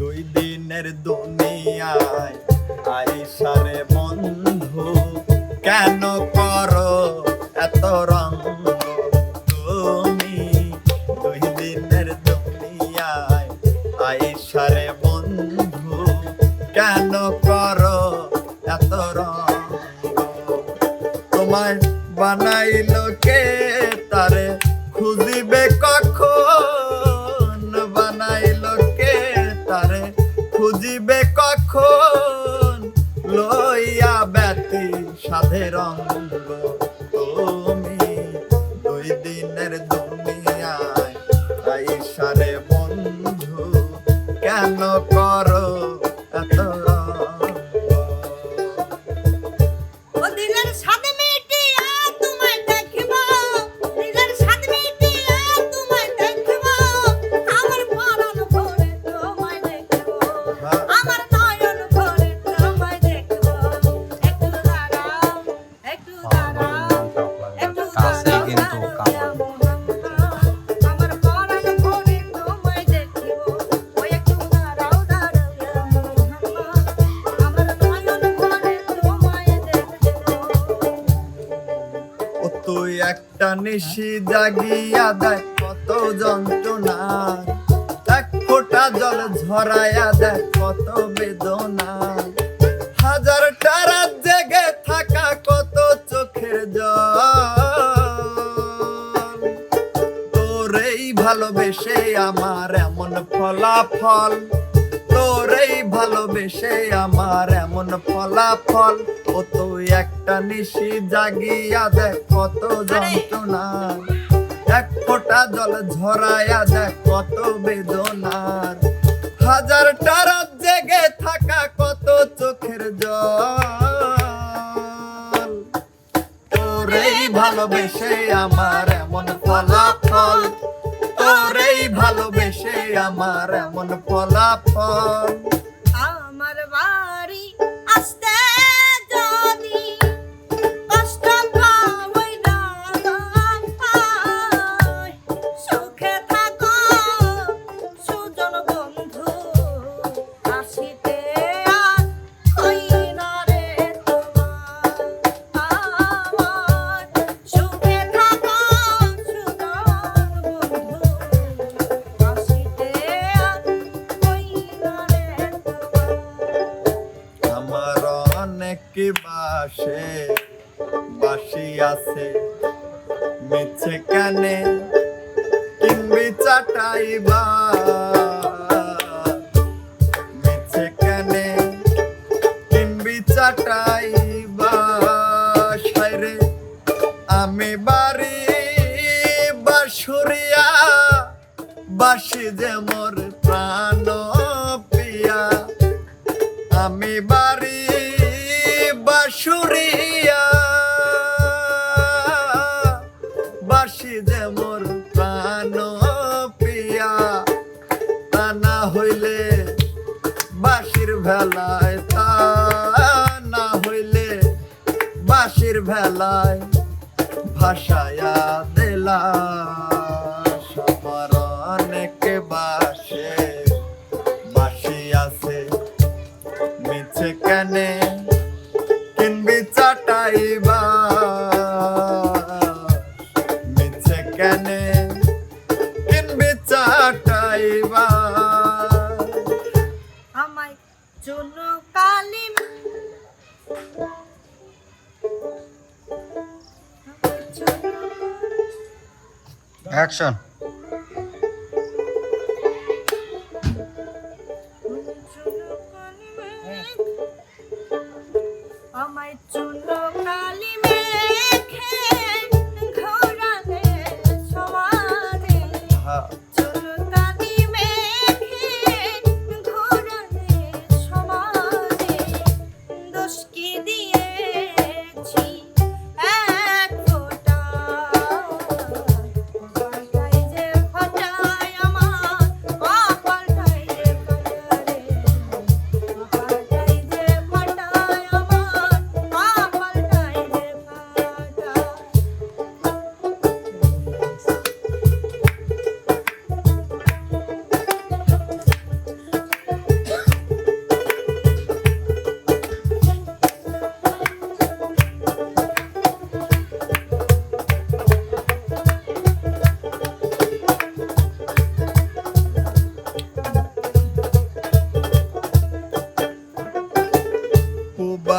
দুই দিনের দুনিয়ায় আইসারে বন্ধু কেন করো এত রঙ্গ? তুমি দুই দিনের দুনিয়ায় আইসারে বন্ধু কেন করো এত রঙ্গ? তোমায় বানাইলো সাধে রঙ্গ নিশি জাগিয়া দেখ কত যন্ত্রণা। এক ফোঁটা জল ঝরাইয়া দেখ কত বেদনা। হাজার টারা জেগে থাকা কত চোখের জল। তোরেই ভালোবেসে আমার এমন ফলাফল। তোরেই ভালোবেসে আমার এমন ফলাফল। ও তুই একটা নিশি জাগিয়া দেখ কত যন্ত্রণা। এক ফোঁটা জল ঝরাইয়া দেখ কত বেদনার হাজার টারা জেগে থাকা কত চোখের জল। তোরেই ভালোবেসে আমার এমন ফলাফল। তোরেই ভালোবেসে আমার এমন ফলাফল। অনেক বাসে বাসি আছে? মিছে কানে কিনবি চাটাইবা মিছে কানে কিনবি চাটাইবা সাইরে আমি বাড়ি বাসুরিয়া বাসি যে মোর প্রাণ। যে মোর পিয়া, তা না হইলে বাসির ভেলায়, তা না হইলে বাসির ভেলায় ভাসায়া দিলা সবার অনেক বাসে বাসি আছে, মিছে কেনে চুনো কালিম অ্যাকশন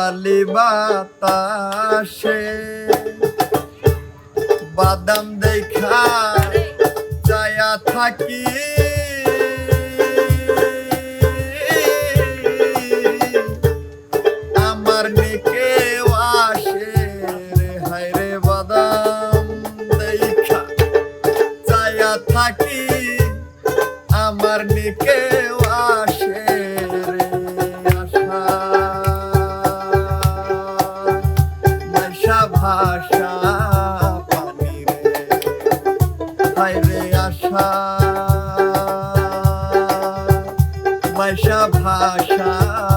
পূবালি বাতাসে। বাদাম দেখা চায়া থাকি। আমার নিকে আসে রে, হায় বাদাম দেখা চায়া থাকি। আমার নিকে আসে রে আশা মাইশা ভাষা।